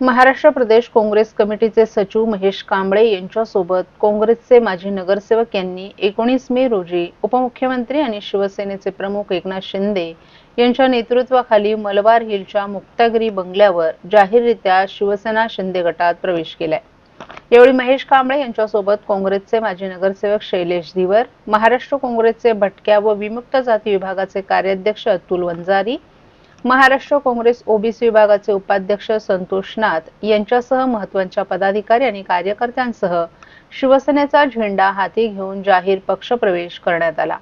महाराष्ट्र प्रदेश काँग्रेस कमिटीचे सचिव महेश कांबळे यांच्यासोबत काँग्रेसचे माजी नगरसेवक यांनी एकोणीस मे रोजी उपमुख्यमंत्री आणि शिवसेनेचे प्रमुख एकनाथ शिंदे यांच्या नेतृत्वाखाली मलबार हिलच्या मुक्तागिरी बंगल्यावर जाहीररित्या शिवसेना शिंदे गटात प्रवेश केलाय. यावेळी महेश कांबळे यांच्यासोबत काँग्रेसचे माजी नगरसेवक शैलेश धीवर महाराष्ट्र काँग्रेसचे भटक्या व विमुक्त जाती विभागाचे कार्याध्यक्ष अतुल वंजारी महाराष्ट्र काँग्रेस ओबीसी विभागाचे उपाध्यक्ष संतोष नाथ यांच्यासह महत्त्वाच्या पदाधिकारी आणि कार्यकर्त्यांसह शिवसेनेचा झेंडा हाती घेऊन जाहीर पक्षप्रवेश करण्यात आला.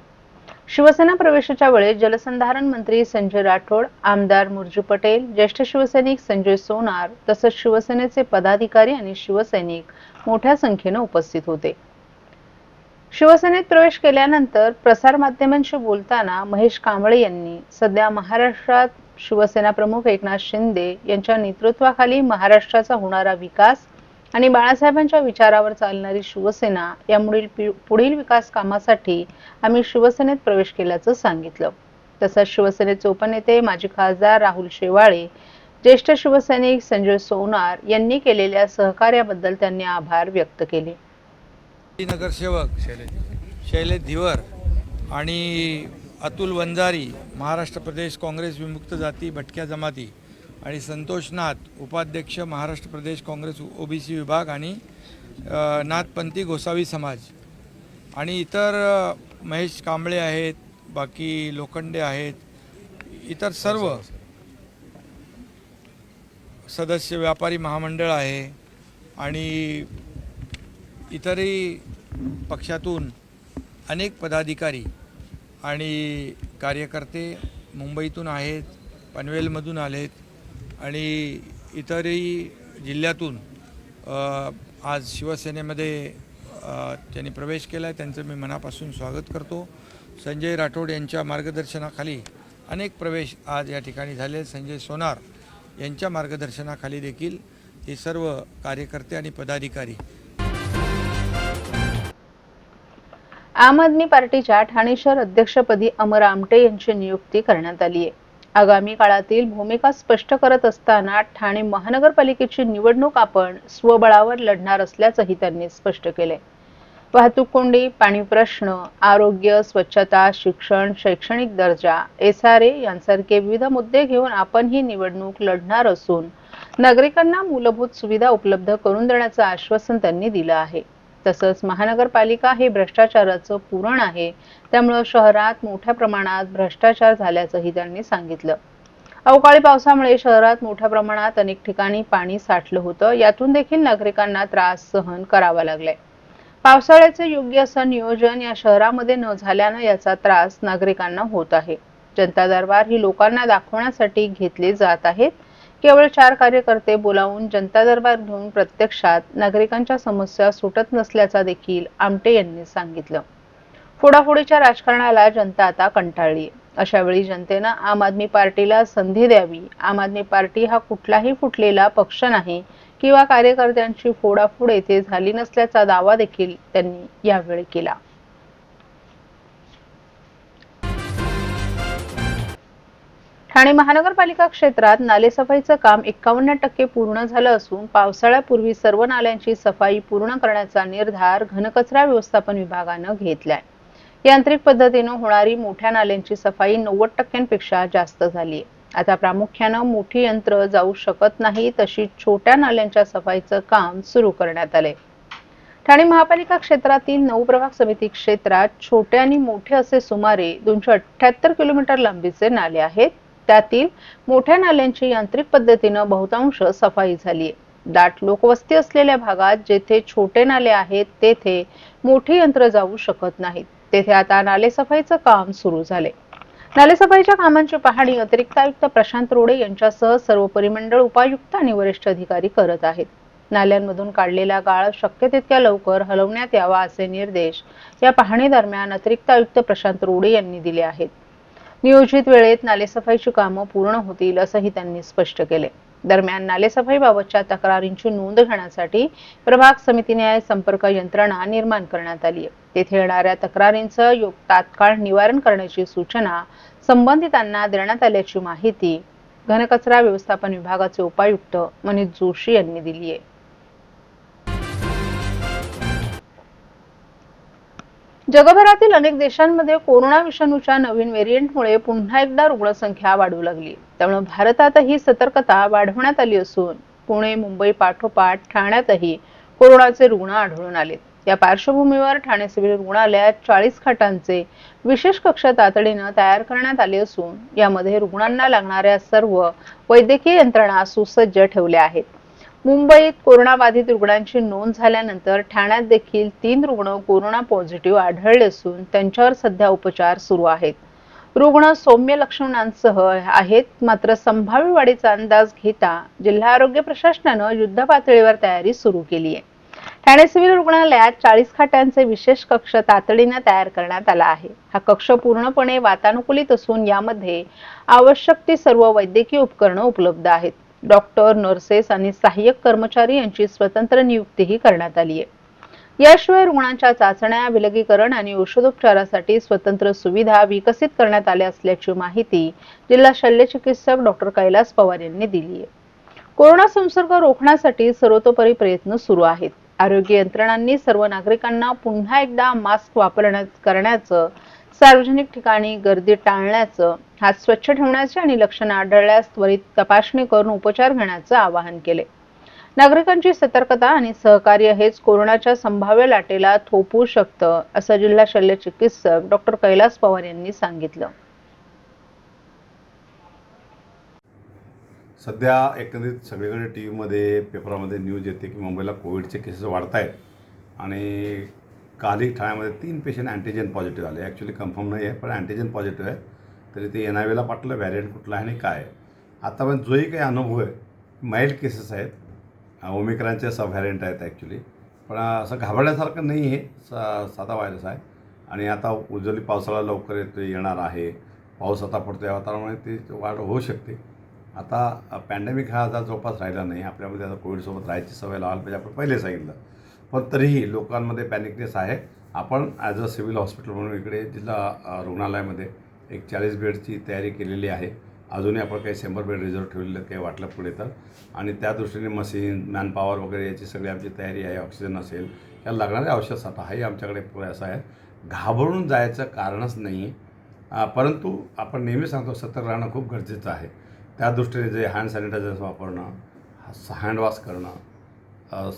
शिवसेना प्रवेशाच्या वेळेस जलसंधारण मंत्री संजय राठोड आमदार मुरजू पटेल ज्येष्ठ शिवसैनिक संजय सोनार तसंच शिवसेनेचे पदाधिकारी आणि शिवसैनिक मोठ्या संख्येनं उपस्थित होते. शिवसेनेत प्रवेश केल्यानंतर प्रसारमाध्यमांशी बोलताना महेश कांबळे यांनी सध्या महाराष्ट्रात शिवसेना प्रमुख एकनाथ शिंदे यांच्या नेतृत्वाखाली महाराष्ट्राचा होणारा विकास आणि बाळासाहेबांच्या विचारावर चालणारी शिवसेना यामुळे पि- पुढील विकास कामासाठी आम्ही शिवसेनेत प्रवेश केल्याचं सांगितलं. तसंच शिवसेनेचे उपनेते माजी खासदार राहुल शेवाळे ज्येष्ठ शिवसैनिक संजय सोनार यांनी केलेल्या सहकार्याबद्दल त्यांनी आभार व्यक्त केले. नगरसेवक शैलेश धिवर आणि अतुल वंजारी महाराष्ट्र प्रदेश काँग्रेस विमुक्त जाती भटक्या जमाती आणि संतोष नाथ उपाध्यक्ष महाराष्ट्र प्रदेश काँग्रेस ओबीसी विभाग आणि नाथपंथी गोसावी समाज. आणि इतर महेश कांबळे आहेत बाकी लोखंडे आहेत इतर सर्व सदस्य व्यापारी महामंडळ आहे आणि इतरही पक्षातून अनेक पदाधिकारी आणि कार्यकर्ते मुंबईतून आहेत पनवेलमधून आलेत आणि इतरही जिल्ह्यातून आज शिवसेनेमध्ये त्यांनी प्रवेश केला आहे त्यांचं मी मनापासून स्वागत करतो. संजय राठोड यांच्या मार्गदर्शनाखाली अनेक प्रवेश आज या ठिकाणी झाले. संजय सोनार यांच्या मार्गदर्शनाखाली देखील हे सर्व कार्यकर्ते आणि पदाधिकारी आम आदमी पार्टीच्या ठाणे शहर अध्यक्षपदी अमर आमटे यांची नियुक्ती करण्यात आली आहे. आगामी काळातील भूमिका स्पष्ट करत असताना ठाणे महानगरपालिकेची निवडणूक आपण स्वबळावर लढणार असल्याचंही त्यांनी स्पष्ट केलंय. वाहतूक कोंडी पाणी प्रश्न आरोग्य स्वच्छता शिक्षण शैक्षणिक दर्जा एस आर ए यांसारखे विविध मुद्दे घेऊन आपण ही निवडणूक लढणार असून नागरिकांना मूलभूत सुविधा उपलब्ध करून देण्याचं आश्वासन त्यांनी दिलं आहे. तसंच महानगरपालिका हे भ्रष्टाचाराचं पुरण आहे. त्यामुळं शहरात मोठ्या प्रमाणात भ्रष्टाचार झाल्याचंही त्यांनी सांगितलं. अवकाळी पावसामुळे शहरात मोठ्या प्रमाणात अनेक ठिकाणी पाणी साठलं होतं. यातून देखील नागरिकांना त्रास सहन करावा लागलाय. पावसाळ्याचे योग्य असं नियोजन या शहरामध्ये न झाल्यानं याचा त्रास नागरिकांना होत आहे. जनता दरबार ही लोकांना दाखवण्यासाठी घेतले जात आहेत. केवळ चार कार्यकर्ते बोलावून जनता दरबार घेऊन प्रत्यक्षात नागरिकांच्या समस्या सुटत नसल्याचा देखील आमटे यांनी सांगितलं. फोडाफोडीच्या राजकारणाला जनता आता कंटाळली. अशा वेळी जनतेनं आम आदमी पार्टीला संधी द्यावी. आम आदमी पार्टी हा कुठलाही फुटलेला पक्ष नाही किंवा कार्यकर्त्यांची फोडाफोड येथे झाली नसल्याचा दावा देखील त्यांनी यावेळी केला. ठाणे महानगरपालिका क्षेत्रात नालेसफाईचं काम एकावन्न टक्के पूर्ण झालं असून पावसाळ्यापूर्वी सर्व नाल्यांची सफाई पूर्ण करण्याचा निर्धार घनकचरा व्यवस्थापन विभागानं घेतलाय. यांत्रिक पद्धतीनं होणारी मोठ्या नाल्यांची सफाई नव्वद टक्क्यांपेक्षा जास्त झाली आहे आता प्रामुख्यानं मोठी यंत्र जाऊ शकत नाही तशी छोट्या नाल्यांच्या सफाईचं काम सुरू करण्यात आले ठाणे महापालिका क्षेत्रातील नऊ प्रभाग समिती क्षेत्रात छोटे आणि मोठे असे सुमारे दोनशे अठ्ठ्याहत्तर किलोमीटर लांबीचे नाले आहेत. त्यातील मोठ्या नाल्यांची यांत्रिक पद्धतीनं बहुतांश सफाई झाली आहे दाट लोकवस्ती असलेल्या भागात जेथे छोटे नाले आहेत तेथे मोठी यंत्र जाऊ शकत नाहीत. तेथे आता नाले सफाईचं काम सुरू झाले नालेसफाईच्या कामांची पाहणी अतिरिक्त आयुक्त प्रशांत रोडे यांच्यासह सर्व परिमंडळ उपायुक्त आणि वरिष्ठ अधिकारी करत आहेत. नाल्यांमधून काढलेला गाळ शक्य तितक्या लवकर हलवण्यात यावा असे निर्देश या पाहणी दरम्यान अतिरिक्त आयुक्त प्रशांत रोडे यांनी दिले आहेत. नियोजित वेळेत नालेसफाईची कामं पूर्ण होतील असंही त्यांनी स्पष्ट केले. दरम्यान नालेसफाईबाबतच्या तक्रारींची नोंद घेण्यासाठी प्रभाग समितीने संपर्क यंत्रणा निर्माण करण्यात आली आहे. तेथे येणाऱ्या तक्रारींचं योग तात्काळ निवारण करण्याची सूचना संबंधितांना देण्यात आल्याची माहिती घनकचरा व्यवस्थापन विभागाचे उपायुक्त मनीष जोशी यांनी दिली आहे. जगभरातील अनेक देशांमध्ये कोरोना विषाणूच्या नवीन व्हेरियंटमुळे पुन्हा एकदा रुग्णसंख्या वाढू लागली. त्यामुळे भारतातही सतर्कता वाढवण्यात आली असून पुणे मुंबई पाठोपाठ ठाण्यातही कोरोनाचे रुग्ण आढळून आले या पार्श्वभूमीवर ठाणे सिव्हिल रुग्णालयात चाळीस खाटांचे विशेष कक्ष तातडीनं तयार करण्यात आले असून यामध्ये रुग्णांना लागणाऱ्या सर्व वैद्यकीय यंत्रणा सुसज्ज ठेवल्या आहेत. मुंबईत कोरोनाबाधित रुग्णांची नोंद झाल्यानंतर ठाण्यात देखील तीन रुग्ण कोरोना पॉझिटिव्ह आढळले असून त्यांच्यावर सध्या उपचार सुरू आहेत. रुग्ण सौम्य लक्षणांसह आहेत मात्र संभाव्य वाढीचा अंदाज घेता जिल्हा आरोग्य प्रशासनानं युद्ध पातळीवर तयारी सुरू केली आहे. ठाणे सिव्हिल रुग्णालयात चाळीस खाटांचे विशेष कक्ष तातडीनं तयार करण्यात आला आहे. हा कक्ष पूर्णपणे वातानुकूलित असून यामध्ये आवश्यक ती सर्व वैद्यकीय उपकरणं उपलब्ध आहेत. डॉक्टर नर्सेस आणि सहाय्यक कर्मचारी यांची स्वतंत्र नियुक्तीही करण्यात आली आहे. याशिवाय रुग्णांच्या चाचण्या विलगीकरण आणि औषधोपचारासाठी स्वतंत्र सुविधा विकसित करण्यात आल्या असल्याची माहिती जिल्हा शल्यचिकित्सक डॉक्टर कैलास पवार यांनी दिली आहे. कोरोना संसर्ग रोखण्यासाठी सर्वतोपरी प्रयत्न सुरू आहेत. आरोग्य यंत्रणांनी सर्व नागरिकांना पुन्हा एकदा मास्क वापरण्यात करण्याचं सार्वजनिक ठिकाणी गर्दी टाळण्याचं हात स्वच्छ ठेवण्याचे आणि लक्षणं आढळल्यास त्वरित तपासणी करून उपचार घेण्याचं आवाहन केले. नागरिकांची सतर्कता आणि सहकार्य हेच कोरोनाच्या संभाव्य लाटेला थोपवू शकतं असं जिल्हा शल्य चिकित्सक डॉक्टर कैलास पवार यांनी सांगितलं. सध्या एकंदरीत सगळीकडे टी व्हीमध्ये पेपरामध्ये न्यूज येते की मुंबईला कोविडचे केसेस वाढत आहेत आणि कालही ठाण्यामध्ये तीन पेशंट अँटीजेन पॉझिटिव्ह आले. ॲक्च्युली कन्फर्म नाही आहे पण अँटीजेन पॉझिटिव्ह आहे. तरी ते एन आय वेला पाठलं व्हॅरियंट कुठला आहे आणि काय. आता आतापर्यंत जोही काही अनुभव आहे. माइल्ड केसेस आहेत. ओमिक्रॉनचे सब व्हॅरियंट आहेत ॲक्च्युली पण असं घाबरण्यासारखं नाही आहे. सा साधा व्हायरस आहे. आणि आता उजली पावसाळा लवकर येतो येणार आहे. पाऊस आता पडतो या वातावरणामुळे ती वाढ होऊ शकते. आता पॅन्डेमिक हा आता जवळपास राहिला नाही. आपल्यामध्ये आता कोविडसोबत राहायची सवय लावायला पाहिजे आपण पहिले सांगितलं. पण तरीही लोकांमध्ये पॅनिकनेस आहे. आपण ॲज अ सिव्हिल हॉस्पिटल म्हणून इकडे जिल्हा रुग्णालयामध्ये एक चाळीस बेडची तयारी केलेली आहे. अजूनही आपण काही शंभर बेड रिझर्व ठेवलेलं काही वाटलं पुढे तर. आणि त्या दृष्टीने मशीन मॅनपॉवर वगैरे याची सगळी आमची तयारी आहे ऑक्सिजन असेल या लागणारे औषध साठा हाही आमच्याकडे पुरेसा आहे. घाबरून जायचं कारणच नाही. परंतु आपण नेहमी सांगतो सतर्क राहणं खूप गरजेचं आहे. त्या दृष्टीने जे हँड सॅनिटायझर्स वापरणं हँडवॉश करणं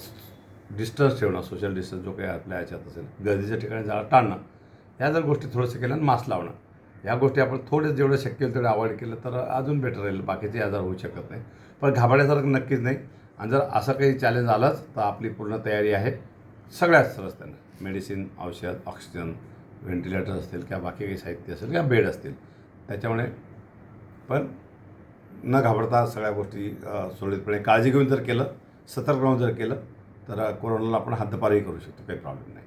डिस्टन्स ठेवणं सोशल डिस्टन्स जो काही आपल्या याच्यात असेल गर्दीच्या ठिकाणी जाणं टाळणं ह्या जर गोष्टी थोडंसं केल्यानं आणि मास्क लावणं ह्या गोष्टी आपण थोडे जेवढं शक्य होईल तेवढं अवॉइड केलं तर अजून बेटर राहील. बाकीचे आजार होऊ शकत नाही. पण घाबरण्यासारखं नक्कीच नाही. आणि जर असं काही चॅलेंज आलंच तर आपली पूर्ण तयारी आहे सगळ्याच रस्त्यानं मेडिसिन औषध ऑक्सिजन व्हेंटिलेटर असतील किंवा बाकी काही साहित्य असेल किंवा बेड असतील. त्याच्यामुळे पण न घाबरता सगळ्या गोष्टी सुरळीतपणे काळजी घेऊन जर केलं सतर्क राहून जर केलं तर कोरोनाला आपण हद्दपारही करू शकतो. काही प्रॉब्लेम नाही.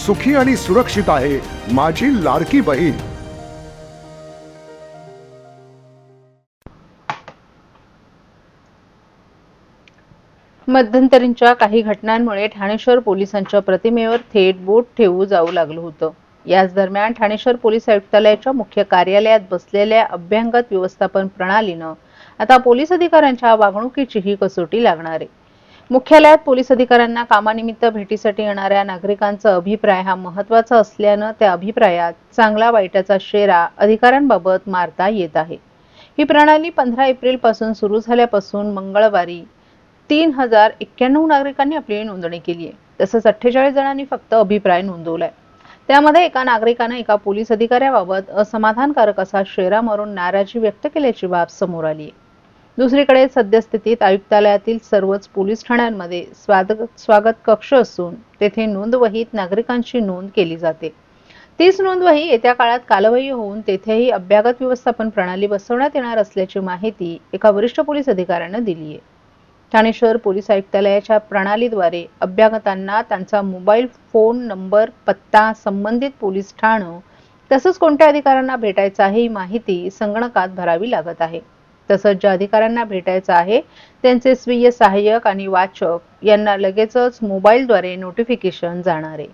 सुखी आणि सुरक्षित आहे माझी लाडकी बहीण. मध्यंतरींच्या काही घटनांमुळे ठाणेश्वर पोलिसांच्या प्रतिमेवर थेट बोट ठेवू जाऊ लागलं होतं. याच दरम्यान ठाणेश्वर पोलीस आयुक्तालयाच्या मुख्य कार्यालयात बसलेल्या अभ्यंगत व्यवस्थापन प्रणालीनं आता पोलीस अधिकाऱ्यांच्या वागणुकीचीही कसोटी लागणार आहे. मुख्यालयात पोलीस अधिकाऱ्यांना कामानिमित्त भेटीसाठी येणाऱ्या नागरिकांचा अभिप्राय हा महत्त्वाचा असल्यानं त्या अभिप्रायात चांगला वाईटाचा शेरा अधिकाऱ्यांबाबत मारता येत आहे. ही प्रणाली पंधरा एप्रिलपासून सुरू झाल्यापासून मंगळवारी तीन हजार एक्क्याण्णव नागरिकांनी आपली नोंदणी केली आहे. तसंच अठ्ठेचाळीस जणांनी फक्त अभिप्राय नोंदवलाय. त्यामध्ये एका नागरिकानं एका पोलीस अधिकाऱ्याबाबत असमाधानकारक असा शेरा मारून नाराजी व्यक्त केल्याची बाब समोर आली आहे. दुसरीकडे सद्यस्थितीत आयुक्तालयातील सर्वच पोलीस ठाण्यांमध्ये स्वागत स्वागत कक्ष असून तेथे नोंदवहीत नागरिकांची नोंद केली जाते. तीच नोंदवही येत्या काळात कालवही होऊन तेथेही अभ्यागत व्यवस्थापन प्रणाली बसवण्यात येणार असल्याची माहिती एका वरिष्ठ पोलीस अधिकाऱ्यानं दिली आहे. ठाणे शहर पोलीस आयुक्तालयाच्या प्रणालीद्वारे अभ्यागतांना त्यांचा मोबाईल फोन नंबर पत्ता संबंधित पोलीस ठाणं तसंच कोणत्या अधिकाऱ्यांना भेटायचा ही माहिती संगणकात भरावी लागत आहे. तसंच ज्या अधिकाऱ्यांना भेटायचं आहे त्यांचे स्वीय सहाय्यक आणि वाचक यांना लगेचच मोबाईलद्वारे नोटिफिकेशन जाणार. आहे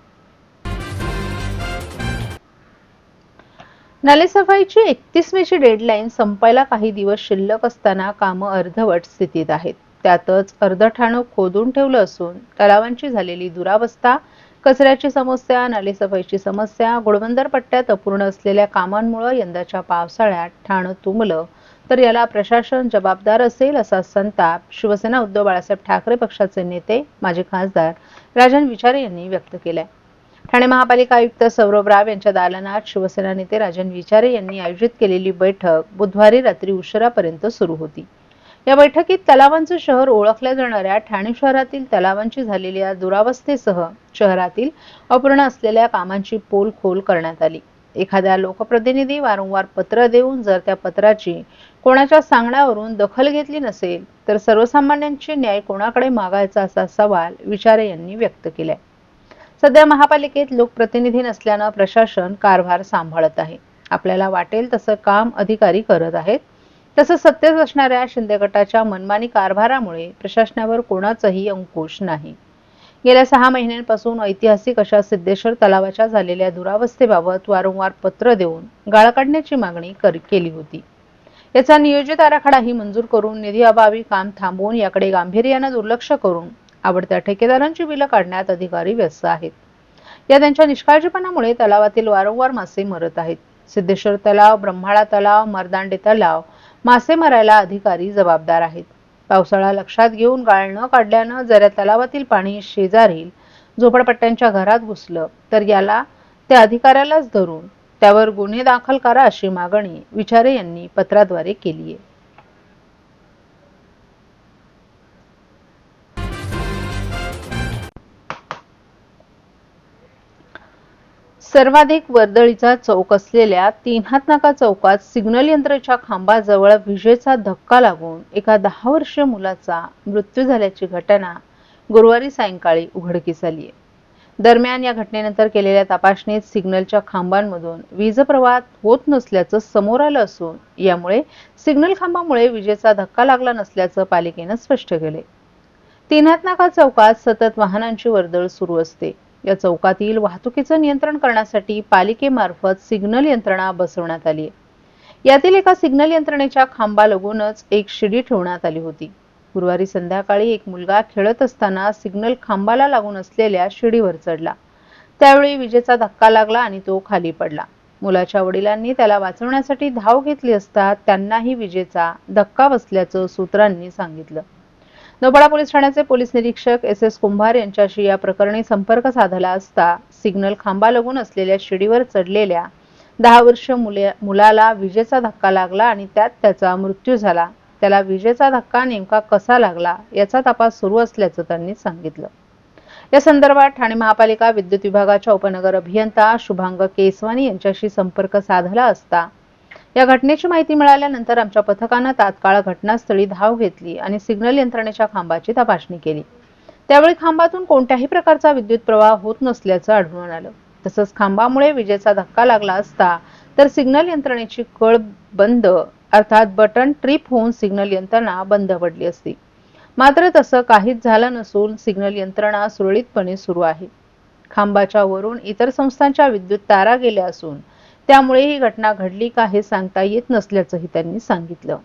नालेसफाईची एकतीसमीची डेडलाईन संपायला काही दिवस शिल्लक असताना कामं अर्धवट स्थितीत आहेत. त्यातच अर्धठाणं खोदून ठेवलं असून तलावांची झालेली दुरावस्था कचऱ्याची समस्या नालेसफाईची समस्या गुडबंदर पट्ट्यात अपूर्ण असलेल्या कामांमुळे यंदाच्या पावसाळ्यात ठाणं तुंबलं तर याला प्रशासन जबाबदार असेल असा संताप शिवसेना उद्धव बाळासाहेब ठाकरे पक्षाचे नेते माजी खासदार राजन विचारे यांनी व्यक्त केलाय. ठाणे महापालिका आयुक्त सौरभ राव यांच्या दालनात शिवसेना नेते राजन विचारे यांनी आयोजित केलेली बैठक बुधवारी रात्री उशिरापर्यंत सुरू होती. या बैठकीत तलावांचं शहर ओळखल्या जाणाऱ्या ठाणे शहरातील तलावांची झालेल्या दुरावस्थेसह शहरातील अपूर्ण असलेल्या कामांची पोलखोल करण्यात आली. एखाद्या लोकप्रतिनिधी वारंवार पत्र देऊन जर त्या पत्राची कोणाच्या सांगण्यावरून दखल घेतली नसेल तर सर्वसामान्यांचे न्याय कोणाकडे मागायचा असा सवाल विचारे यांनी व्यक्त केलाय. सध्या महापालिकेत लोकप्रतिनिधी नसल्यानं प्रशासन कारभार सांभाळत आहे. आपल्याला वाटेल तसं काम अधिकारी करत आहेत. तसं सत्तेत असणाऱ्या शिंदे गटाच्या मनमानी कारभारामुळे प्रशासनावर कोणाचाही अंकुश नाही. गेल्या सहा महिन्यांपासून ऐतिहासिक अशा सिद्धेश्वर तलावाच्या झालेल्या दुरावस्थेबाबत वारंवार पत्र देऊन गाळ काढण्याची मागणी कर- केली होती. याचा नियोजित आराखडाही मंजूर करून निधी अभावी काम थांबवून याकडे गांभीर्यानं दुर्लक्ष करून आवडत्या ठेकेदारांची बिलं काढण्यात अधिकारी व्यस्त आहेत. या त्यांच्या निष्काळजीपणामुळे तलावातील वारंवार मासे मरत आहेत. सिद्धेश्वर तलाव ब्रह्माळा तलाव मर्दांडे तलाव मासे मरायला अधिकारी जबाबदार आहेत. पावसाळा लक्षात घेऊन गाळ न काढल्यानं जऱ्या तलावातील पाणी शेजारील झोपडपट्ट्यांच्या घरात घुसलं. तर याला त्या अधिकाऱ्यालाच धरून त्यावर गुन्हे दाखल करा अशी मागणी विचारे यांनी पत्राद्वारे केली आहे सर्वाधिक वर्दळीचा चौक असलेल्या तीनहात नाका चौकात सिग्नल यंत्राच्या खांबाजवळ विजेचा धक्का लागून एका दहा वर्षीय मुलाचा मृत्यू झाल्याची घटना गुरुवारी सायंकाळी उघडकीस आली आहे. दरम्यान या घटनेनंतर केलेल्या तपासणीत सिग्नलच्या खांबांमधून वीज प्रवाह होत नसल्याचं समोर आलं असून यामुळे सिग्नल खांबामुळे विजेचा धक्का लागला नसल्याचं पालिकेनं स्पष्ट केले तीनहात नाका चौकात सतत वाहनांची वर्दळ सुरू असते. या चौकातील वाहतुकीचं नियंत्रण करण्यासाठी पालिकेमार्फत सिग्नल यंत्रणा बसवण्यात आली आहे. यातील एका सिग्नल यंत्रणेच्या खांबा लगूनच एक शिडी ठेवण्यात आली होती. गुरुवारी संध्याकाळी एक मुलगा खेळत असताना सिग्नल खांबाला लागून असलेल्या शिडीवर चढला. त्यावेळी विजेचा धक्का लागला आणि तो खाली पडला. मुलाच्या वडिलांनी त्याला वाचवण्यासाठी धाव घेतली असता त्यांनाही विजेचा धक्का बसल्याचं सूत्रांनी सांगितलं. नोपाडा पोलीस ठाण्याचे पोलीस निरीक्षक एस एस कुंभार यांच्याशी या प्रकरणी संपर्क साधला असता सिग्नल खांबा लागून असलेल्या शिडीवर चढलेल्या दहा वर्ष मुले मुलाला विजेचा धक्का लागला आणि त्यात त्याचा मृत्यू झाला. त्याला विजेचा धक्का नेमका कसा लागला याचा तपास सुरू असल्याचं त्यांनी सांगितलं. या संदर्भात ठाणे महापालिका विद्युत विभागाच्या उपनगर अभियंता शुभांग केसवानी यांच्याशी संपर्क साधला असता या घटनेची माहिती मिळाल्यानंतर आमच्या पथकानं तात्काळ घटनास्थळी धाव घेतली आणि सिग्नल यंत्रणेच्या खांबाची तपासणी केली. त्यावेळी खांबातून कोणत्याही प्रकारचा विद्युत प्रवाह होत नसल्याचं आढळून आलं. तसंच खांबामुळे विजेचा धक्का लागला असता तर सिग्नल यंत्रणेची कळ बंद अर्थात बटन ट्रिप होऊन सिग्नल यंत्रणा बंद पडली असती. मात्र तसं काहीच झालं नसून सिग्नल यंत्रणा सुरळीतपणे सुरू आहे. खांबाच्या वरून इतर संस्थांच्या विद्युत तारा गेल्या असून त्यामुळे ही घटना घडली का हे सांगता येत नसल्याचंही त्यांनी सांगितलं.